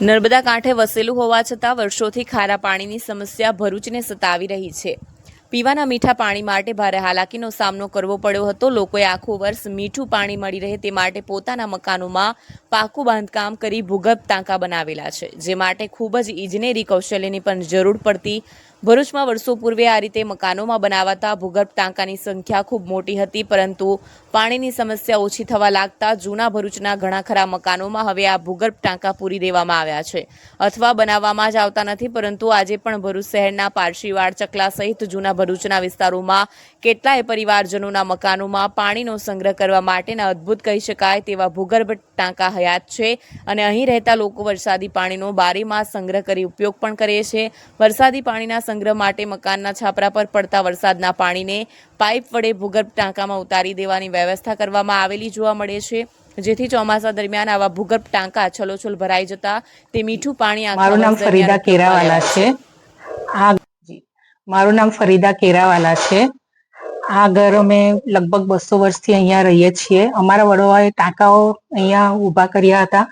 નર્મદા કાંઠે વસેલું હોવા છતાં વર્ષોથી ખારા પાણીની સમસ્યા ભરૂચને સતાવી રહી છે. પીવાના મીઠા પાણી માટે ભારે હાલાકીનો સામનો કરવો પડ્યો હતો. લોકોએ આખું વર્ષ મીઠું પાણી મળી રહે તે માટે પોતાના મકાનોમાં પાકું બાંધકામ કરી ભૂગર્ભ ટાંકા બનાવેલા છે, જે માટે ખૂબ જ ઇજનેરી કૌશલ્યની પણ જરૂર પડતી ભરૂચમાં વર્ષો પૂર્વે આ રીતે મકાનોમાં બનાવાતા ભૂગર્ભ ટાંકાની સંખ્યા ખૂબ મોટી હતી, પરંતુ પાણીની સમસ્યા ઓછી થવા લાગતા જૂના ભરૂચના ઘણા ખરા મકાનોમાં હવે આ ભૂગર્ભ ટાંકા પૂરી દેવામાં આવ્યા છે. અથવા બનાવવામાં જ આવતા નથી, પરંતુ આજે પણ ભરૂચ શહેરના પારશીવાડ, ચકલા સહિત જૂના ભરૂચના વિસ્તારોમાં કેટલાય પરિવારજનોના મકાનોમાં પાણીનો સંગ્રહ કરવા માટેના અદ્ભુત કહી શકાય તેવા ભૂગર્ભ ટાંકા હયાત છે અને અહીં રહેતા લોકો વરસાદી પાણીનો બારીમાં સંગ્રહ કરી ઉપયોગ પણ કરે છે. વરસાદી પાણીના સંગ્રહ માટે મકાનના છાપરા પર પડતા વરસાદના પાણીને પાઇપ વડે ભૂગર્ભ ટાંકામાં ઉતારી દેવાની વ્યવસ્થા કરવામાં આવેલી જોવા મળે છે. જેથી ચોમાસા દરમિયાન આવા ભૂગર્ભ ટાંકા છલોછલ ભરાઈ જતા તે મીઠું પાણી મારું નામ ફરીદા કેરાવાલા છે. આ. મારું નામ ફરીદા કેરાવાલા છે. આ ઘર અમે લગભગ બસો વર્ષથી અહીંયા રહીએ છીએ. અમારા વડવાએ ટાંકાઓ અહીંયા ઊભા કર્યા હતા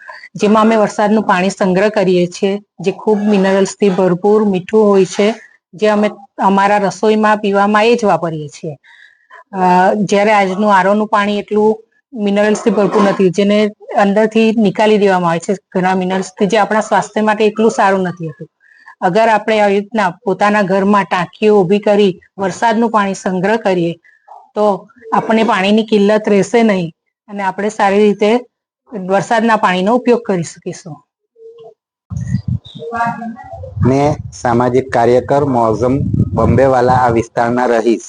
જેમાં અમે વરસાદનું પાણી સંગ્રહ કરીએ છીએ જે ખૂબ મિનરલ્સથી ભરપૂર મીઠું હોય છે. જે અમે અમારા રસોઈમાં પીવામાં એ જ વાપરીએ છીએ. જ્યારે આજનું આરોનું પાણી એટલું મિનરલ્સથી ભરપૂર નથી, જેને અંદરથી નિકાલી દેવામાં આવે છે. ઘણા મિનરલ્સથી જે આપણા સ્વાસ્થ્ય માટે એટલું સારું નથી હોતું. અગર આપણે આવી રીતના પોતાના ઘરમાં ટાંકીઓ ઊભી કરી વરસાદનું પાણી સંગ્રહ કરીએ, તો આપણને પાણીની કિલ્લત રહેશે નહીં અને આપણે સારી રીતે વરસાદના પાણીનો ઉપયોગ કરી શકીશું. મેં સામાજિક કાર્યકર મોઝમ બોમ્બેવાલા આ વિસ્તારના રહીશ.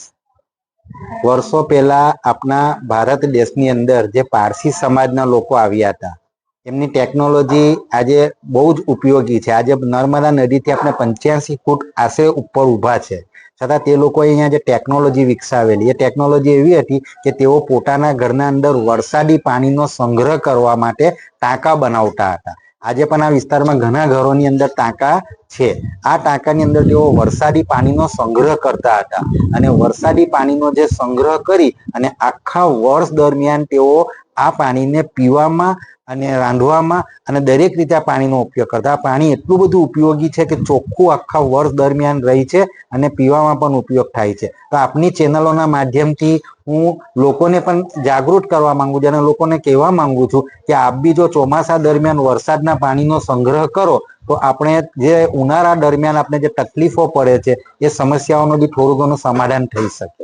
વર્ષો પહેલા આપણા ભારત દેશની અંદર જે પારસી સમાજના લોકો આવ્યા હતા, એમની ટેકનોલોજી આજે બહુ જ ઉપયોગી છે. આજે નર્મદા નદીથી આપણે પંચ્યાસી ફૂટ આશરે ઉપર ઊભા છે. છતાં તે લોકોએ અહીંયા જે ટેકનોલોજી વિકસાવેલી, એ ટેકનોલોજી એવી હતી કે તેઓ પોતાના ઘરના અંદર વરસાદી પાણીનો સંગ્રહ કરવા માટે ટાંકા બનાવતા હતા. આજે પણ આ વિસ્તારમાં ઘણા ઘરોની અંદર ટાંકા છે. આ ટાંકાની અંદર તેઓ વરસાદી પાણીનો સંગ્રહ કરતા હતા અને વરસાદી પાણીનો જે સંગ્રહ કરી અને આખા વર્ષ દરમિયાન તેઓ આ પાણીને પીવામાં અને રાંધવામાં અને દરેક રીતે આ પાણીનો ઉપયોગ કરતા. આ પાણી એટલું બધું ઉપયોગી છે કે ચોખ્ખું આખા વર્ષ દરમિયાન રહી છે અને પીવામાં પણ ઉપયોગ થાય છે. તો આપની ચેનલોના માધ્યમથી હું લોકોને પણ જાગૃત કરવા માંગુ છું અને લોકોને કહેવા માંગુ છું કે આપ બી જો ચોમાસા દરમિયાન વરસાદના પાણીનો સંગ્રહ કરો તો આપણે જે ઉનાળા દરમિયાન આપણે જે તકલીફો પડે છે, એ સમસ્યાઓનું બી થોડું ઘણું સમાધાન થઈ શકે.